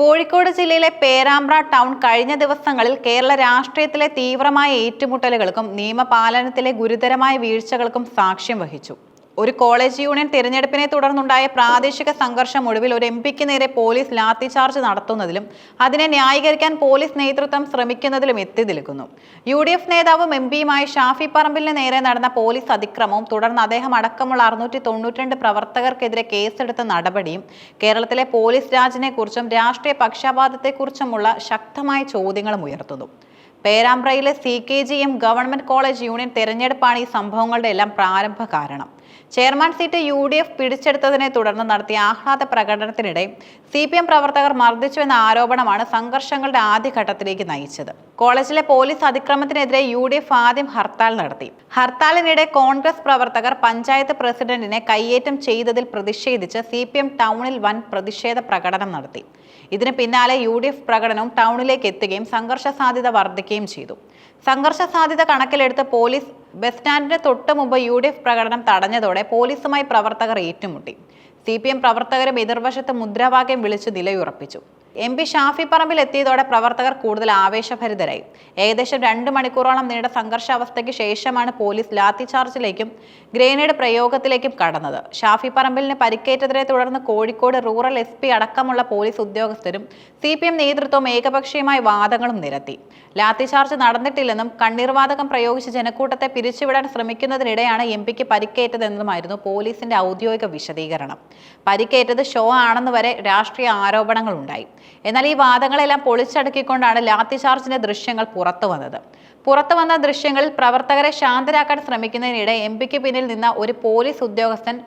കോഴിക്കോട് ജില്ലയിലെ പേരാമ്പ്ര ടൗൺ കഴിഞ്ഞ ദിവസങ്ങളിൽ കേരള രാഷ്ട്രീയത്തിലെ തീവ്രമായ ഏറ്റുമുട്ടലുകൾക്കും നിയമപാലനത്തിലെ ഗുരുതരമായ വീഴ്ചകൾക്കും സാക്ഷ്യം വഹിച്ചു. ഒരു കോളേജ് യൂണിയൻ തിരഞ്ഞെടുപ്പിനെ തുടർന്നുണ്ടായ പ്രാദേശിക സംഘർഷം ഒടുവിൽ ഒരു എം പിക്ക് നേരെ പോലീസ് ലാത്തിചാർജ് നടത്തുന്നതിലും അതിനെ ന്യായീകരിക്കാൻ പോലീസ് നേതൃത്വം ശ്രമിക്കുന്നതിലും എത്തി നിൽക്കുന്നു. യു ഡി എഫ് നേതാവും എം പിയുമായ ഷാഫി പറമ്പിലിന് നേരെ നടന്ന പോലീസ് അതിക്രമവും തുടർന്ന് അദ്ദേഹം അടക്കമുള്ള അറുന്നൂറ്റി തൊണ്ണൂറ്റിരണ്ട് പ്രവർത്തകർക്കെതിരെ കേസെടുത്ത നടപടിയും കേരളത്തിലെ പോലീസ് രാജിനെ കുറിച്ചും രാഷ്ട്രീയ പക്ഷപാതത്തെക്കുറിച്ചുമുള്ള ശക്തമായ ചോദ്യങ്ങളും ഉയർത്തുന്നു. പേരാമ്പ്രയിലെ C K G M government college union തെരഞ്ഞെടുപ്പാണ് ഈ സംഭവങ്ങളുടെ എല്ലാം പ്രാരംഭ കാരണം. Chairman seat U D F പിടിച്ചെടുത്തതിനെ തുടർന്ന് നടത്തിയ ആഹ്ലാദ പ്രകടനത്തിനിടെ സി പി എം പ്രവർത്തകർ മർദ്ദിച്ചുവെന്ന ആരോപണമാണ് സംഘർഷങ്ങളുടെ ആദ്യഘട്ടത്തിലേക്ക് നയിച്ചത്. കോളേജിലെ പോലീസ് അതിക്രമത്തിനെതിരെ യു ഡി എഫ് ആദ്യം ഹർത്താൽ നടത്തി. ഹർത്താലിനിടെ കോൺഗ്രസ് പ്രവർത്തകർ പഞ്ചായത്ത് പ്രസിഡന്റിനെ കയ്യേറ്റം ചെയ്തതിൽ പ്രതിഷേധിച്ച് സി പി എം ടൗണിൽ വൻ പ്രതിഷേധ പ്രകടനം നടത്തി. ഇതിന് പിന്നാലെ യു ഡി എഫ് പ്രകടനവും ടൗണിലേക്ക് എത്തുകയും സംഘർഷ സാധ്യത വർദ്ധിക്കുകയും ചെയ്തു. സംഘർഷ സാധ്യത കണക്കിലെടുത്ത് പോലീസ് ബസ് സ്റ്റാൻഡിന് തൊട്ട് മുമ്പ് യു ഡി എഫ് പ്രകടനം തടഞ്ഞതോടെ പോലീസുമായി പ്രവർത്തകർ ഏറ്റുമുട്ടി. സി പി എം പ്രവർത്തകരും എതിർവശത്ത് മുദ്രാവാക്യം വിളിച്ച് നിലയുറപ്പിച്ചു. എം പി ഷാഫി പറമ്പിൽ എത്തിയതോടെ പ്രവർത്തകർ കൂടുതൽ ആവേശഭരിതരായി. ഏകദേശം രണ്ട് മണിക്കൂറോളം നീണ്ട സംഘർഷാവസ്ഥയ്ക്ക് ശേഷമാണ് പോലീസ് ലാത്തിചാർജിലേക്കും ഗ്രേനേഡ് പ്രയോഗത്തിലേക്കും കടന്നത്. ഷാഫി പറമ്പിലിന് പരിക്കേറ്റതിനെ തുടർന്ന് കോഴിക്കോട് റൂറൽ എസ് പി അടക്കമുള്ള പോലീസ് ഉദ്യോഗസ്ഥരും സി പി എം നേതൃത്വവും ഏകപക്ഷീയമായ വാദങ്ങളും നിരത്തി. ലാത്തിചാർജ് നടന്നിട്ടില്ലെന്നും കണ്ണീർവാതകം പ്രയോഗിച്ച് ജനക്കൂട്ടത്തെ പിരിച്ചുവിടാൻ ശ്രമിക്കുന്നതിനിടെയാണ് എം പിക്ക് പരിക്കേറ്റതെന്നുമായിരുന്നു പോലീസിന്റെ ഔദ്യോഗിക വിശദീകരണം. പരിക്കേറ്റത് ഷോ ആണെന്ന് വരെ രാഷ്ട്രീയ ആരോപണങ്ങൾ ഉണ്ടായി എന്നാൽ ഈ വാദങ്ങളെല്ലാം പൊളിച്ചടക്കിക്കൊണ്ടാണ് ലാത്തിചാർജിന്റെ ദൃശ്യങ്ങൾ പുറത്തു വന്നത്. പുറത്തു വന്ന ദൃശ്യങ്ങളിൽ പ്രവർത്തകരെ ശാന്തരാക്കാൻ ശ്രമിക്കുന്നതിനിടെ എം പിക്ക് പിന്നിൽ നിന്ന ഒരു പോലീസ് ഉദ്യോഗസ്ഥൻ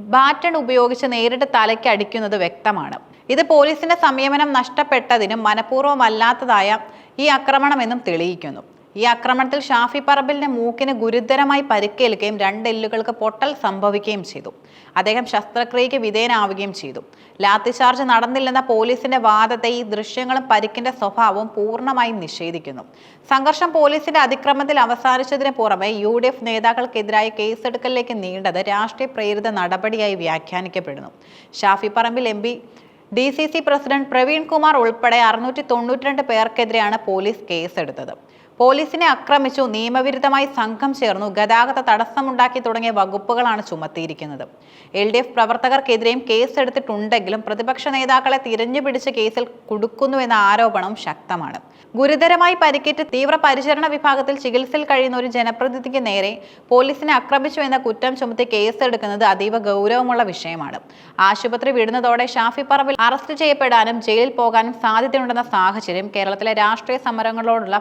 ബാറ്റൺ ഉപയോഗിച്ച് നേരിട്ട് തലയ്ക്ക് അടിക്കുന്നത് വ്യക്തമാണ്. ഇത് പോലീസിന്റെ സംയമനം നഷ്ടപ്പെട്ടതിനും മനഃപൂർവമല്ലാത്തതായ ഈ ആക്രമണമെന്നും തെളിയിക്കുന്നു. ഈ ആക്രമണത്തിൽ ഷാഫി പറമ്പിലിന്റെ മൂക്കിന് ഗുരുതരമായി പരിക്കേൽക്കുകയും രണ്ട് എല്ലുകൾക്ക് പൊട്ടൽ സംഭവിക്കുകയും ചെയ്തു. അദ്ദേഹം ശസ്ത്രക്രിയയ്ക്ക് വിധേയനാവുകയും ചെയ്തു. ലാത്തിചാർജ് നടന്നില്ലെന്ന പോലീസിന്റെ വാദത്തെ ഈ ദൃശ്യങ്ങളും പരിക്കിന്റെ സ്വഭാവവും പൂർണമായും നിഷേധിക്കുന്നു. സംഘർഷം പോലീസിന്റെ അതിക്രമത്തിൽ അവസാനിച്ചതിന് പുറമെ യു ഡി എഫ് നേതാക്കൾക്കെതിരായ കേസെടുക്കലിലേക്ക് നീണ്ടത് രാഷ്ട്രീയ പ്രേരിത നടപടിയായി വ്യാഖ്യാനിക്കപ്പെടുന്നു. Shafi Parambil M P D C C president Praveen Kumar ഉൾപ്പെടെ അറുന്നൂറ്റി തൊണ്ണൂറ്റിരണ്ട് പേർക്കെതിരെയാണ് പോലീസ് കേസെടുത്തത്. പോലീസിനെ ആക്രമിച്ചു നിയമവിരുദ്ധമായി സംഘം ചേർന്നു ഗതാഗത തടസ്സമുണ്ടാക്കി തുടങ്ങിയ വകുപ്പുകളാണ് ചുമത്തിയിരിക്കുന്നത്. എൽ ഡി എഫ് പ്രവർത്തകർക്കെതിരെയും കേസെടുത്തിട്ടുണ്ടെങ്കിലും പ്രതിപക്ഷ നേതാക്കളെ തിരഞ്ഞുപിടിച്ച് കേസിൽ കുടുക്കുന്നുവെന്ന ആരോപണം ശക്തമാണ്. ഗുരുതരമായി പരിക്കേറ്റ് തീവ്ര പരിചരണ വിഭാഗത്തിൽ ചികിത്സയിൽ കഴിയുന്ന ഒരു ജനപ്രതിനിധിക്ക് നേരെ പോലീസിനെ ആക്രമിച്ചു എന്ന കുറ്റം ചുമത്തി കേസെടുക്കുന്നത് അതീവ ഗൗരവമുള്ള വിഷയമാണ്. ആശുപത്രി വിടുന്നതോടെ ഷാഫി പറമ്പിൽ അറസ്റ്റ് ചെയ്യപ്പെടാനും ജയിലിൽ പോകാനും സാധ്യതയുണ്ടെന്ന സാഹചര്യം കേരളത്തിലെ രാഷ്ട്രീയ സമരങ്ങളോടുള്ള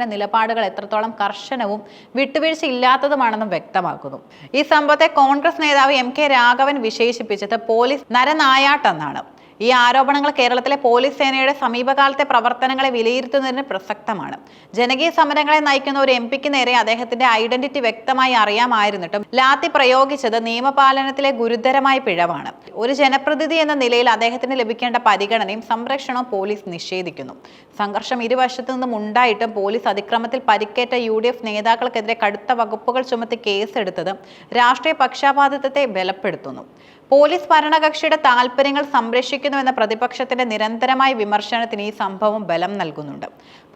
ഭരണകൂടത്തിന്റെ നിലപാടുകൾ എത്രത്തോളം കർശനവും വിട്ടുവീഴ്ച ഇല്ലാത്തതുമാണെന്നും വ്യക്തമാക്കുന്നു. ഈ സംഭവത്തെ കോൺഗ്രസ് നേതാവ് എം കെ രാഘവൻ വിശേഷിപ്പിച്ചത് പോലീസ് നരനായാട്ടെന്നാണ്. ഈ ആരോപണങ്ങൾ കേരളത്തിലെ പോലീസ് സേനയുടെ സമീപകാലത്തെ പ്രവർത്തനങ്ങളെ വിലയിരുത്തുന്നതിന് പ്രസക്തമാണ്. ജനകീയ സമരങ്ങളെ നയിക്കുന്ന ഒരു എം പിക്ക് നേരെ അദ്ദേഹത്തിന്റെ ഐഡന്റിറ്റി വ്യക്തമായി അറിയാമായിരുന്നിട്ടും ലാത്തി പ്രയോഗിച്ചത് നിയമപാലനത്തിലെ ഗുരുതരമായ പിഴവാണ്. ഒരു ജനപ്രതിനിധി എന്ന നിലയിൽ അദ്ദേഹത്തിന് ലഭിക്കേണ്ട പരിഗണനയും സംരക്ഷണവും പോലീസ് നിഷേധിക്കുന്നു. സംഘർഷം ഇരുവശത്തു നിന്നും ഉണ്ടായിട്ടും പോലീസ് അതിക്രമത്തിൽ പരിക്കേറ്റ യു ഡി എഫ് നേതാക്കൾക്കെതിരെ കടുത്ത വകുപ്പുകൾ ചുമത്തി കേസെടുത്തത് രാഷ്ട്രീയ പക്ഷാപാതിത്വത്തെ ബലപ്പെടുത്തുന്നു. പോലീസ് ഭരണകക്ഷിയുടെ താല്പര്യങ്ങൾ സംരക്ഷിക്കുന്നുവെന്ന പ്രതിപക്ഷത്തിന്റെ നിരന്തരമായ വിമർശനത്തിന് ഈ സംഭവം ബലം നൽകുന്നുണ്ട്.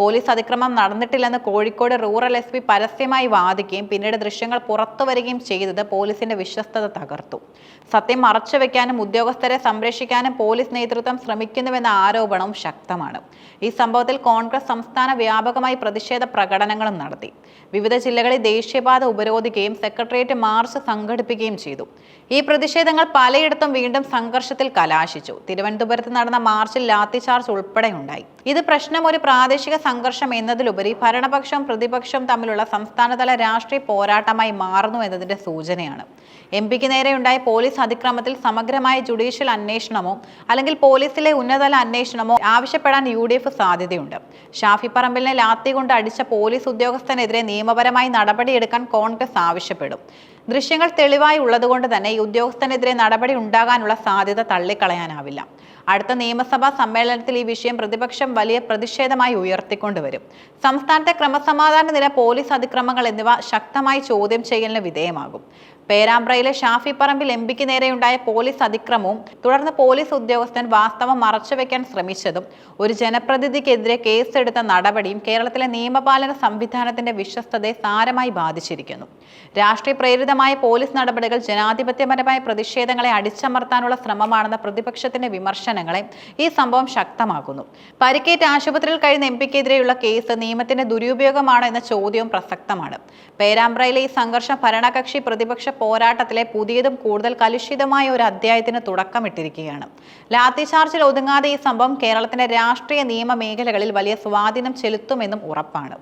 പോലീസ് അതിക്രമം നടന്നിട്ടില്ലെന്ന് കോഴിക്കോട് റൂറൽ എസ് പരസ്യമായി വാദിക്കുകയും പിന്നീട് ദൃശ്യങ്ങൾ പുറത്തുവരികയും ചെയ്തത് പോലീസിന്റെ വിശ്വസ്തത തകർത്തു. സത്യം മറച്ചുവെക്കാനും ഉദ്യോഗസ്ഥരെ സംരക്ഷിക്കാനും പോലീസ് നേതൃത്വം ശ്രമിക്കുന്നുവെന്ന ആരോപണവും ശക്തമാണ്. ഈ സംഭവത്തിൽ കോൺഗ്രസ് സംസ്ഥാന വ്യാപകമായി പ്രതിഷേധ പ്രകടനങ്ങളും നടത്തി. വിവിധ ജില്ലകളിൽ ദേശീയപാത ഉപരോധിക്കുകയും സെക്രട്ടേറിയറ്റ് മാർച്ച് സംഘടിപ്പിക്കുകയും ചെയ്തു. ഈ പ്രതിഷേധങ്ങൾ പലയിടത്തും വീണ്ടും സംഘർഷത്തിൽ കലാശിച്ചു. തിരുവനന്തപുരത്ത് നടന്ന മാർച്ചിൽ ലാത്തിചാർജ് ഉൾപ്പെടെ ഉണ്ടായി. ഇത് പ്രശ്നം ഒരു പ്രാദേശിക സംഘർഷം എന്നതിലുപരി ഭരണപക്ഷം പ്രതിപക്ഷം തമ്മിലുള്ള സംസ്ഥാനതല രാഷ്ട്രീയ പോരാട്ടമായി മാറുന്നു എന്നതിന്റെ സൂചനയാണ്. എം പിക്ക് നേരെയുണ്ടായ പോലീസ് അതിക്രമത്തിൽ സമഗ്രമായ ജുഡീഷ്യൽ അന്വേഷണമോ അല്ലെങ്കിൽ പോലീസിലെ ഉന്നതതല അന്വേഷണമോ ആവശ്യപ്പെടാൻ യു ഡി എഫ് സാധ്യതയുണ്ട്. ഷാഫി പറമ്പിലിനെ ലാത്തി കൊണ്ട് അടിച്ച പോലീസ് ഉദ്യോഗസ്ഥനെതിരെ നിയമപരമായി നടപടിയെടുക്കാൻ കോൺഗ്രസ് ആവശ്യപ്പെടും. ദൃശ്യങ്ങൾ തെളിവായി ഉള്ളതുകൊണ്ട് തന്നെ ഈ ഉദ്യോഗസ്ഥനെതിരെ നടപടി ഉണ്ടാകാനുള്ള സാധ്യത തള്ളിക്കളയാനാവില്ല. അടുത്ത നിയമസഭാ സമ്മേളനത്തിൽ ഈ വിഷയം പ്രതിപക്ഷം വലിയ പ്രതിഷേധമായി ഉയർത്തിക്കൊണ്ടുവരും. സംസ്ഥാനത്തെ ക്രമസമാധാന നില പോലീസ് അതിക്രമങ്ങൾ എന്നിവ ശക്തമായി ചോദ്യം ചെയ്യലിന് വിധേയമാകും. പേരാമ്പ്രയിലെ ഷാഫി പറമ്പിൽ എം പിക്ക് നേരെയുണ്ടായ പോലീസ് അതിക്രമവും തുടർന്ന് പോലീസ് ഉദ്യോഗസ്ഥൻ വാസ്തവം മറച്ചുവെക്കാൻ ശ്രമിച്ചതും ഒരു ജനപ്രതിനിധിക്കെതിരെ കേസെടുത്ത നടപടിയും കേരളത്തിലെ നിയമപാലന സംവിധാനത്തിന്റെ വിശ്വസ്തതയെ സാരമായി ബാധിച്ചിരിക്കുന്നു. രാഷ്ട്രീയ പ്രേരിതമായ പോലീസ് നടപടികൾ ജനാധിപത്യപരമായ പ്രതിഷേധങ്ങളെ അടിച്ചമർത്താനുള്ള ശ്രമമാണെന്ന പ്രതിപക്ഷത്തിന്റെ വിമർശനങ്ങളെ ഈ സംഭവം ശക്തമാക്കുന്നു. പരിക്കേറ്റ് ആശുപത്രിയിൽ കഴിയുന്ന എം പിക്കെതിരെയുള്ള കേസ് നിയമത്തിന്റെ ദുരുപയോഗമാണോ എന്ന ചോദ്യവും പ്രസക്തമാണ്. പേരാമ്പ്രയിലെ ഈ സംഘർഷം ഭരണകക്ഷി പ്രതിപക്ഷ പോരാട്ടത്തിലെ പുതിയതും കൂടുതൽ കലുഷിതമായ ഒരു അധ്യായത്തിന് തുടക്കമിട്ടിരിക്കുകയാണ്. ലാത്തി ചാർജിൽ ഒതുങ്ങാതെ ഈ സംഭവം കേരളത്തിന്റെ രാഷ്ട്രീയ നിയമ മേഖലകളിൽ വലിയ സ്വാധീനം ചെലുത്തുമെന്നും ഉറപ്പാണ്.